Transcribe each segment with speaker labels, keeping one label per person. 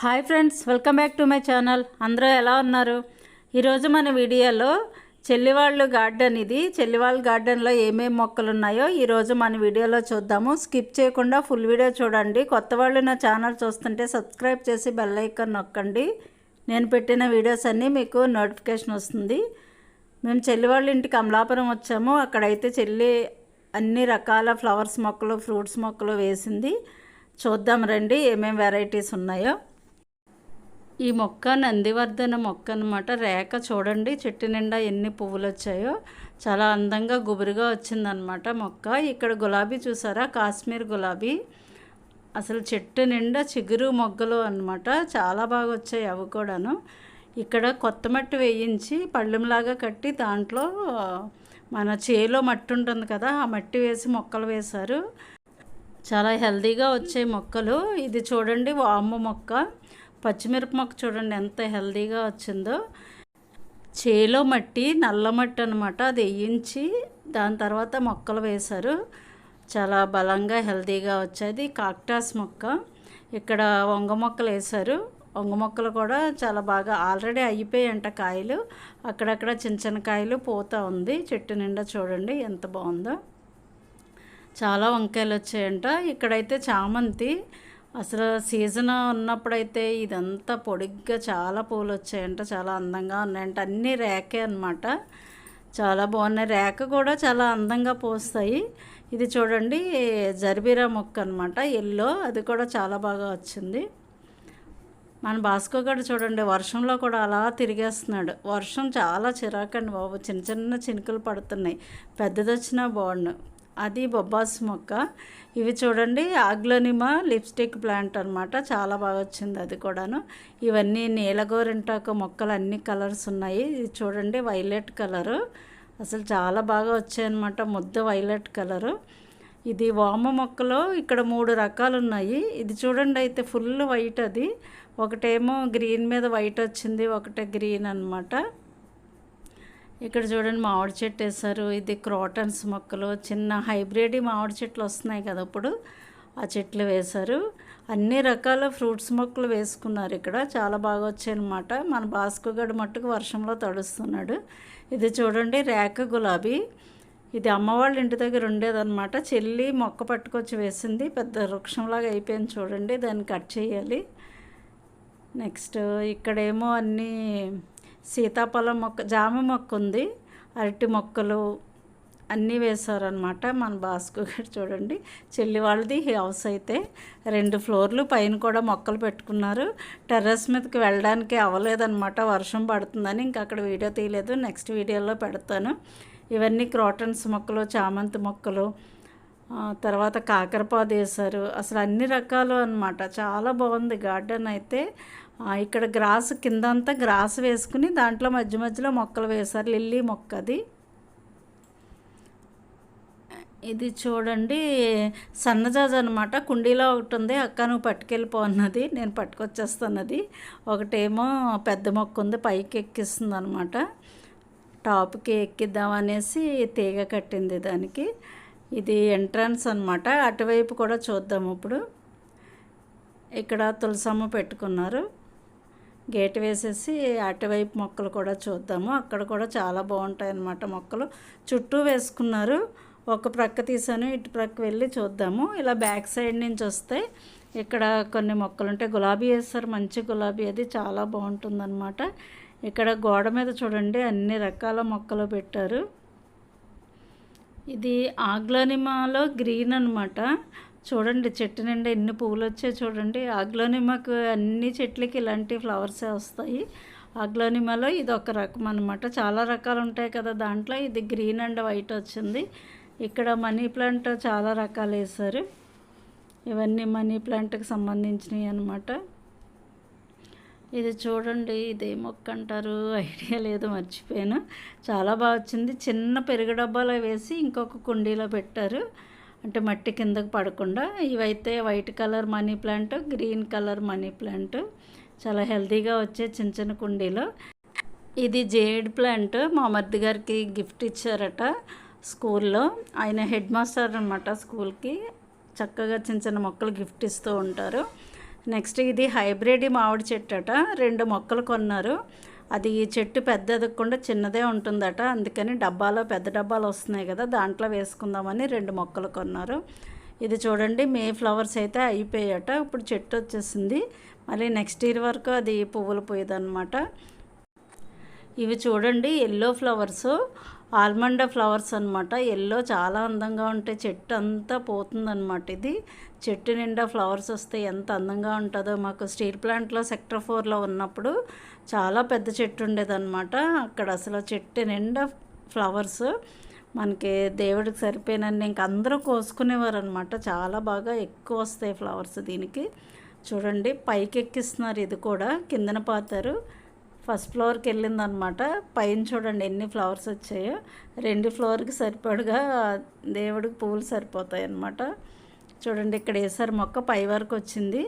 Speaker 1: Hi friends welcome back to my channel. అందరూ ఎలా ఉన్నారు? ఈరోజు మన వీడియోలో చెల్లివాళ్ళు గార్డెన్ ఇది. చెల్లివాళ్ళ గార్డెన్లో ఏమేమి మొక్కలు ఉన్నాయో ఈరోజు మన వీడియోలో చూద్దాము. స్కిప్ చేయకుండా ఫుల్ వీడియో చూడండి. కొత్త వాళ్ళు నా ఛానల్ చూస్తుంటే సబ్స్క్రైబ్ చేసి బెల్ ఐకాన్ నొక్కండి. నేను పెట్టిన వీడియోస్ అన్నీ మీకు నోటిఫికేషన్ వస్తుంది. మేము చెల్లివాళ్ళ ఇంటికి అమలాపురం వచ్చాము. అక్కడైతే చెల్లి అన్ని రకాల ఫ్లవర్స్ మొక్కలు ఫ్రూట్స్ మొక్కలు వేసింది. చూద్దాం రండి ఏమేమి వెరైటీస్ ఉన్నాయో. ఈ మొక్క నందివర్ధన మొక్క అనమాట రేఖ చూడండి చెట్టు నిండా ఎన్ని పువ్వులు వచ్చాయో చాలా అందంగా గుబురుగా వచ్చిందనమాట మొక్క. ఇక్కడ గులాబీ చూసారా? కాశ్మీర్ గులాబీ. అసలు చెట్టు నిండా చిగురు మొగ్గలు అనమాట చాలా బాగా వచ్చాయి అవి కూడాను. ఇక్కడ కొత్త మట్టి వేయించి పళ్ళెంలాగా కట్టి దాంట్లో మన చేలో మట్టి ఉంటుంది కదా ఆ మట్టి వేసి మొక్కలు వేశారు. చాలా హెల్దీగా వచ్చే మొక్కలు. ఇది చూడండి వామ్మ మొక్క. పచ్చిమిరప మొక్క చూడండి ఎంత హెల్దీగా వచ్చిందో. చేలో మట్టి నల్ల మట్టి అనమాట అది వేయించి దాని తర్వాత మొక్కలు వేశారు. చాలా బలంగా హెల్దీగా వచ్చేది కాక్టాస్ మొక్క. ఇక్కడ వంగ మొక్కలు వేశారు. వంగ మొక్కలు కూడా చాలా బాగా ఆల్రెడీ అయిపోయాయంట కాయలు. అక్కడక్కడ చిన్న చిన్న కాయలు పోతా ఉంది. చెట్టు నిండా చూడండి ఎంత బాగుందో. చాలా వంకాయలు వచ్చాయంట. ఇక్కడైతే చామంతి అసలు సీజన్ ఉన్నప్పుడైతే ఇదంతా పొడిగ్గా చాలా పూలు వచ్చాయంట చాలా అందంగా ఉన్నాయంట. అన్నీ రేకే అనమాట చాలా బాగున్నాయి. రేక కూడా చాలా అందంగా పోస్తాయి. ఇది చూడండి జర్బీరా మొక్క అనమాట ఎల్లో అది కూడా చాలా బాగా వచ్చింది. మన భాస్కర్ గారు చూడండి వర్షంలో కూడా అలా తిరిగేస్తున్నాడు. వర్షం చాలా చిరాకండి బాబు. చిన్న చిన్న చినుకులు పడుతున్నాయి. పెద్దది వచ్చినా బాగుండు. అది బొబ్బాస్ మొక్క. ఇవి చూడండి ఆగ్లోనిమా లిప్స్టిక్ ప్లాంట్ అనమాట చాలా బాగా వచ్చింది అది కూడాను. ఇవన్నీ నీలగోరింటాకు మొక్కలు అన్ని కలర్స్ ఉన్నాయి. ఇది చూడండి వైలెట్ కలరు. అసలు చాలా బాగా వచ్చాయన్నమాట ముద్ద వైలెట్ కలరు. ఇది వామ మొక్కలో ఇక్కడ మూడు రకాలు ఉన్నాయి. ఇది చూడండి అయితే ఫుల్ వైట్ అది. ఒకటేమో గ్రీన్ మీద వైట్ వచ్చింది ఒకటే గ్రీన్ అనమాట ఇక్కడ చూడండి మామిడి చెట్టు వేశారు. ఇది క్రోటన్స్ మొక్కలు. చిన్న హైబ్రిడ్ మామిడి చెట్లు వస్తున్నాయి కదా ఇప్పుడు ఆ చెట్లు వేశారు. అన్ని రకాల ఫ్రూట్స్ మొక్కలు వేసుకున్నారు ఇక్కడ. చాలా బాగా వచ్చాయన్నమాట మన భాస్కర్ మట్టుకు వర్షంలో తడుస్తున్నాడు. ఇది చూడండి రేఖ గులాబీ. ఇది అమ్మవాళ్ళ ఇంటి దగ్గర ఉండేదన్నమాట. చెల్లి మొక్క పట్టుకొచ్చి వేసింది. పెద్ద వృక్షంలాగా అయిపోయింది చూడండి. దాన్ని కట్ చేయాలి. నెక్స్ట్ ఇక్కడేమో అన్నీ సీతాఫలం మొక్క జామ మొక్క ఉంది. అరటి మొక్కలు అన్నీ వేశారనమాట మన బాస్కు గారు. చూడండి చెల్లి వాళ్ళది హౌస్ అయితే. రెండు ఫ్లోర్లు పైన కూడా మొక్కలు పెట్టుకున్నారు. టెర్రస్ మీదకి వెళ్ళడానికి అవ్వలేదన్నమాట. వర్షం పడుతుందని ఇంకా అక్కడ వీడియో తీయలేదు. నెక్స్ట్ వీడియోలో పెడతాను. ఇవన్నీ క్రోటన్స్ మొక్కలు చామంతి మొక్కలు తర్వాత కాకరపాదు వేశారు. అసలు అన్ని రకాలు అనమాట చాలా బాగుంది గార్డెన్ అయితే. ఇక్కడ గ్రాస్ కిందంతా గ్రాస్ వేసుకుని దాంట్లో మధ్య మధ్యలో మొక్కలు వేశారు లిల్లీ మొక్క అది. ఇది చూడండి సన్నజాజ్ అనమాట కుండీలో ఒకటి ఉంది అక్క నువ్వు పట్టుకెళ్ళిపోన్నది నేను పట్టుకొచ్చేస్తున్నది ఒకటేమో పెద్ద మొక్క ఉంది పైకి ఎక్కిస్తుంది అనమాట టాప్కి ఎక్కిద్దాం అనేసి తీగ కట్టింది దానికి. ఇది ఎంట్రన్స్ అనమాట అటువైపు కూడా చూద్దాం ఇప్పుడు. ఇక్కడ తులసమ్మ పెట్టుకున్నారు. గేట్ వేసేసి అటువైపు మొక్కలు కూడా చూద్దాము. అక్కడ కూడా చాలా బాగుంటాయి అన్నమాట మొక్కలు. చుట్టూ వేసుకున్నారు. ఒక ప్రక్క తీసాను ఇటు ప్రక్క వెళ్ళి చూద్దాము. ఇలా బ్యాక్ సైడ్ నుంచి వస్తే ఇక్కడ కొన్ని మొక్కలు ఉంటాయి. గులాబీ వేస్తారు మంచి గులాబీ అది చాలా బాగుంటుందన్నమాట. ఇక్కడ గోడ మీద చూడండి అన్ని రకాల మొక్కలు పెట్టారు. ఇది ఆగ్లానిమాలో గ్రీన్ అనమాట చూడండి చెట్టు నిండా ఎన్ని పువ్వులు వచ్చాయి చూడండి. ఆగ్లోనిమాకు అన్ని చెట్లకి ఇలాంటి ఫ్లవర్సే వస్తాయి. ఆగ్లోనిమాలో ఇది ఒక రకం అనమాట చాలా రకాలు ఉంటాయి కదా దాంట్లో. ఇది గ్రీన్ అండ్ వైట్ వచ్చింది. ఇక్కడ మనీ ప్లాంట్ చాలా రకాలు వేశారు. ఇవన్నీ మనీ ప్లాంట్కి సంబంధించినవి అనమాట ఇది చూడండి ఇదే మొక్క అంటారు. ఐడియా లేదు మర్చిపోయాను. చాలా బాగా వచ్చింది. చిన్న పెరుగు డబ్బాలో వేసి ఇంకొక కుండీలో పెట్టారు. అంటే మట్టి కిందకు పడకుండా ఇవైతే white colour money plant green colour money plant. చాలా హెల్తీగా వచ్చే చిన్న చిన్న కుండీలో. ఇది జేడ్ ప్లాంట్. మా మర్ది గారికి గిఫ్ట్ ఇచ్చారట స్కూల్లో. ఆయన హెడ్ మాస్టర్ అనమాట స్కూల్కి. చక్కగా చిన్న చిన్న మొక్కలు గిఫ్ట్ ఇస్తూ ఉంటారు. నెక్స్ట్ ఇది హైబ్రిడ్ మామిడి చెట్టు అట. రెండు మొక్కలు కొన్నారు. అది చెట్టు పెద్ద ఎదగకుండా చిన్నదే ఉంటుందట. అందుకని డబ్బాలో పెద్ద డబ్బాలు వస్తున్నాయి కదా దాంట్లో వేసుకుందామని రెండు మొక్కలు కొన్నారు. ఇది చూడండి మే ఫ్లవర్స్ అయితే అయిపోయాట ఇప్పుడు చెట్టు వచ్చేసింది. మళ్ళీ నెక్స్ట్ ఇయర్ వరకు అది పువ్వులు పోయేదన్నమాట. ఇవి చూడండి ఎల్లో ఫ్లవర్స్. ఆల్మండ ఫ్లవర్స్ అనమాట ఎల్లో చాలా అందంగా ఉంటాయి చెట్టు అంతా పోతుందన్నమాట ఇది. చెట్టు నిండా ఫ్లవర్స్ వస్తే ఎంత అందంగా ఉంటుందో మాకు స్టీల్ ప్లాంట్లో సెక్టర్ ఫోర్లో ఉన్నప్పుడు చాలా పెద్ద చెట్టు ఉండేదన్నమాట. అక్కడ అసలు చెట్టు నిండా ఫ్లవర్స్. మనకి దేవుడికి సరిపోయినన్ని ఇంక అందరూ కోసుకునేవారు అనమాట చాలా బాగా ఎక్కువ వస్తాయి ఫ్లవర్స్ దీనికి. చూడండి పైకి ఎక్కిస్తున్నారు ఇది కూడా కిందన పాతారు. ఫస్ట్ ఫ్లోర్కి వెళ్ళిందనమాట. పైన చూడండి ఎన్ని ఫ్లవర్స్ వచ్చాయో. రెండు ఫ్లోర్కి సరిపడగా దేవుడికి పువ్వులు సరిపోతాయి అన్నమాట చూడండి ఇక్కడ వేసారు మొక్క పై వరకు వచ్చింది.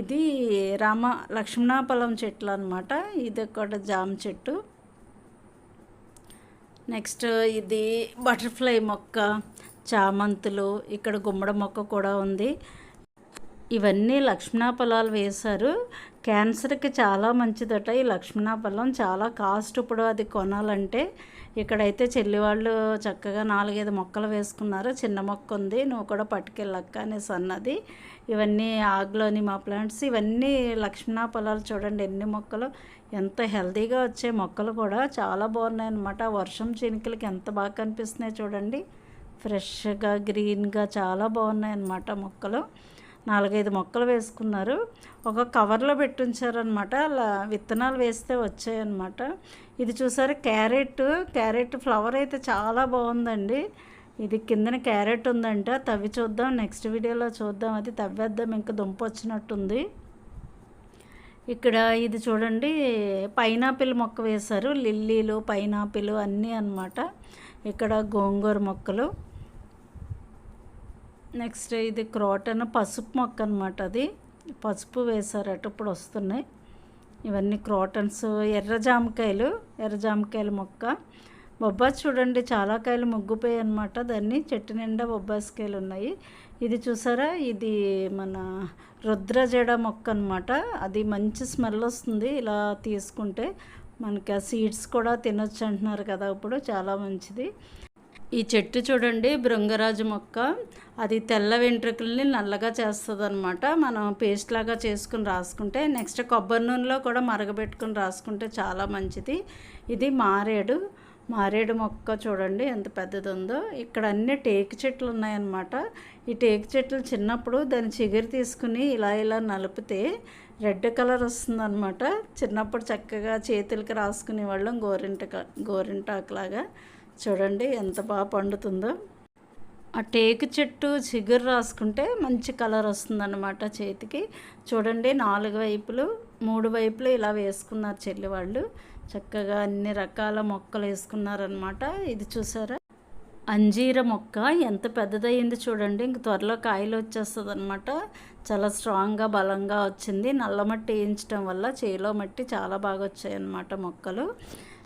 Speaker 1: ఇది రామ లక్ష్మణాపలం చెట్లు అనమాట ఇది కూడా జామ చెట్టు. నెక్స్ట్ ఇది బటర్ఫ్లై మొక్క చామంతులు ఇక్కడ గుమ్మడి మొక్క కూడా ఉంది. ఇవన్నీ లక్ష్మణ పొలాలు వేశారు. క్యాన్సర్కి చాలా మంచిదట. ఈ లక్ష్మణ పొలం చాలా కాస్ట్ ఇప్పుడు అది కొనాలంటే. ఇక్కడైతే చెల్లి వాళ్ళు చక్కగా నాలుగైదు మొక్కలు వేసుకున్నారు. చిన్న మొక్క ఉంది. నువ్వు కూడా పట్టుకెళ్ళక్క అనేసి అన్నది. ఇవన్నీ ఆగ్లోని మా ప్లాంట్స్ ఇవన్నీ లక్ష్మణ పొలాలు చూడండి ఎన్ని మొక్కలు. ఎంత హెల్తీగా వచ్చే మొక్కలు కూడా చాలా బాగున్నాయి అన్నమాట వర్షం చినుకలకి ఎంత బాగా కనిపిస్తున్నాయి చూడండి. ఫ్రెష్గా గ్రీన్గా చాలా బాగున్నాయి అన్నమాట మొక్కలు. నాలుగైదు మొక్కలు వేసుకున్నారు. ఒక కవర్లో పెట్టుంచారనమాట అలా విత్తనాలు వేస్తే వచ్చాయన్నమాట. ఇది చూసారు క్యారెట్. క్యారెట్ ఫ్లవర్ అయితే చాలా బాగుందండి. ఇది కిందన క్యారెట్ ఉందంట. తవ్వి చూద్దాం నెక్స్ట్ వీడియోలో చూద్దాం. అది తవ్వేద్దాం ఇంకా దుంప వచ్చినట్టుంది. ఇక్కడ ఇది చూడండి పైనాపిల్ మొక్క వేశారు. లిల్లీలు పైనాపిల్ అన్నీ అనమాట ఇక్కడ గోంగూర మొక్కలు. నెక్స్ట్ ఇది క్రోటన్ పసుపు మొక్క అనమాట అది. పసుపు వేసారట ఇప్పుడు వస్తున్నాయి. ఇవన్నీ క్రోటన్స్ ఎర్ర జామకాయలు ఎర్ర జామకాయల మొక్క. బొబ్బాస్ చూడండి చాలా కాయలు ముగ్గుపోయాయి అనమాట దాన్ని చెట్టు నిండా బొబ్బాసికాయలు ఉన్నాయి. ఇది చూసారా? ఇది మన రుద్రజడ మొక్క అనమాట అది మంచి స్మెల్ వస్తుంది ఇలా తీసుకుంటే. మనకి ఆ సీడ్స్ కూడా తినొచ్చు అంటున్నారు కదా ఇప్పుడు చాలా మంచిది. ఈ చెట్టు చూడండి భృంగరాజు మొక్క. అది తెల్ల వెంట్రుకల్ని నల్లగా చేస్తుంది అనమాట మనం పేస్ట్ లాగా చేసుకుని రాసుకుంటే నెక్స్ట్ కొబ్బరి నూనెలో కూడా మరగబెట్టుకుని రాసుకుంటే చాలా మంచిది. ఇది మారేడు. మారేడు మొక్క చూడండి ఎంత పెద్దది ఉందో ఇక్కడ అన్ని టేకు చెట్లు ఉన్నాయన్నమాట. ఈ టేకు చెట్లు చిన్నప్పుడు దాని చిగురు తీసుకుని ఇలా ఇలా నలిపితే రెడ్ కలర్ వస్తుందన్నమాట. చిన్నప్పుడు చక్కగా చేతులకి రాసుకునే వాళ్ళం గోరింట గోరింటాకులాగా. చూడండి ఎంత బాగా పండుతుందో. ఆ టేకు చెట్టు చిగురు రాసుకుంటే మంచి కలర్ వస్తుందన్నమాట చేతికి. చూడండి నాలుగు వైపులు మూడు వైపులు ఇలా వేసుకున్నారు చెల్లి వాళ్ళు. చక్కగా అన్ని రకాల మొక్కలు వేసుకున్నారనమాట ఇది చూసారా? అంజీర మొక్క ఎంత పెద్దదయ్యింది చూడండి. ఇంక త్వరలో కాయలు వచ్చేస్తుంది అనమాట చాలా స్ట్రాంగ్గా బలంగా వచ్చింది. నల్ల మట్టి వేయించడం వల్ల చేలో మట్టి చాలా బాగా వచ్చాయి అన్నమాట మొక్కలు.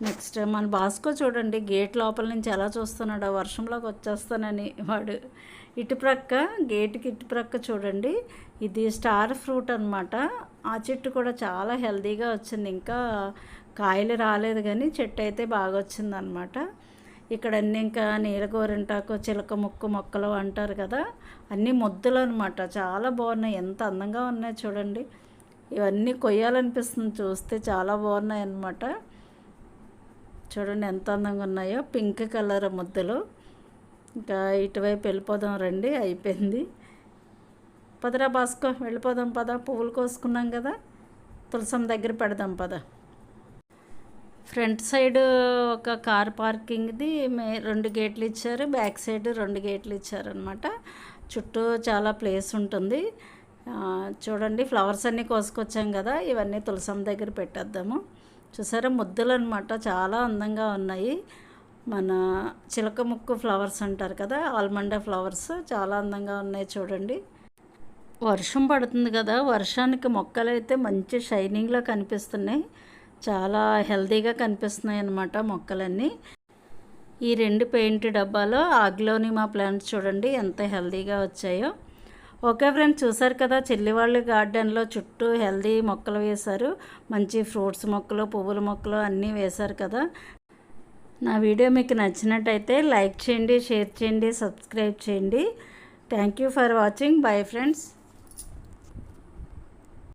Speaker 1: నెక్స్ట్ మన బాస్కో చూడండి గేట్ లోపల నుంచి ఎలా చూస్తున్నాడు వర్షంలోకి వచ్చేస్తానని వాడు. ఇటుప్రక్క గేట్కి ఇటుప్రక్క చూడండి ఇది స్టార్ ఫ్రూట్ అనమాట ఆ చెట్టు కూడా చాలా హెల్దీగా వచ్చింది ఇంకా కాయలు రాలేదు కానీ చెట్టు అయితే బాగా వచ్చిందనమాట ఇక్కడ అన్నీ ఇంకా నీలగోరింటాకు చిలక ముక్కు మొక్కలు అంటారు కదా అన్నీ ముద్దలు అనమాట చాలా బాగున్నాయి ఎంత అందంగా ఉన్నాయి చూడండి. ఇవన్నీ కొయ్యాలనిపిస్తుంది చూస్తే చాలా బాగున్నాయి అన్నమాట. చూడండి ఎంత అందంగా ఉన్నాయో. పింక్ కలర్ ముద్దలు. ఇంకా ఇటువైపు వెళ్ళిపోదాం రండి అయిపోయింది. పదరా బాస్కో వెళ్ళిపోదాం పద. పువ్వులు కోసుకున్నాం కదా. తులసం దగ్గర పెడదాం పద. ఫ్రంట్ సైడ్ ఒక కార్ పార్కింగ్ది మే రెండు గేట్లు ఇచ్చారు. బ్యాక్ సైడ్ రెండు గేట్లు ఇచ్చారనమాట చుట్టూ చాలా ప్లేస్ ఉంటుంది. చూడండి ఫ్లవర్స్ అన్నీ కోసుకొచ్చాం కదా. ఇవన్నీ తులసం దగ్గర పెట్టేద్దాము. చూసారా? ముద్దలు అనమాట చాలా అందంగా ఉన్నాయి. మన చిలక ముక్కు ఫ్లవర్స్ అంటారు కదా ఆల్మండా ఫ్లవర్స్ చాలా అందంగా ఉన్నాయి చూడండి. వర్షం పడుతుంది కదా వర్షానికి మొక్కలు అయితే మంచి షైనింగ్లో కనిపిస్తున్నాయి. చాలా హెల్తీగా కనిపిస్తున్నాయి అన్నమాట మొక్కలన్నీ. ఈ రెండు పెయింట్ డబ్బాలో ఆగ్లోని మా ప్లాంట్స్ చూడండి ఎంత హెల్తీగా వచ్చాయో. ఓకే ఫ్రెండ్స్ చూసారు కదా చెల్లివాళ్ళు గార్డెన్లో చుట్టూ హెల్దీ మొక్కలు వేశారు. మంచి ఫ్రూట్స్ మొక్కలు పువ్వుల మొక్కలు అన్నీ వేశారు కదా. నా వీడియో మీకు నచ్చినట్టయితే లైక్ చేయండి షేర్ చేయండి సబ్స్క్రైబ్ చేయండి. Thank you for watching. Bye friends.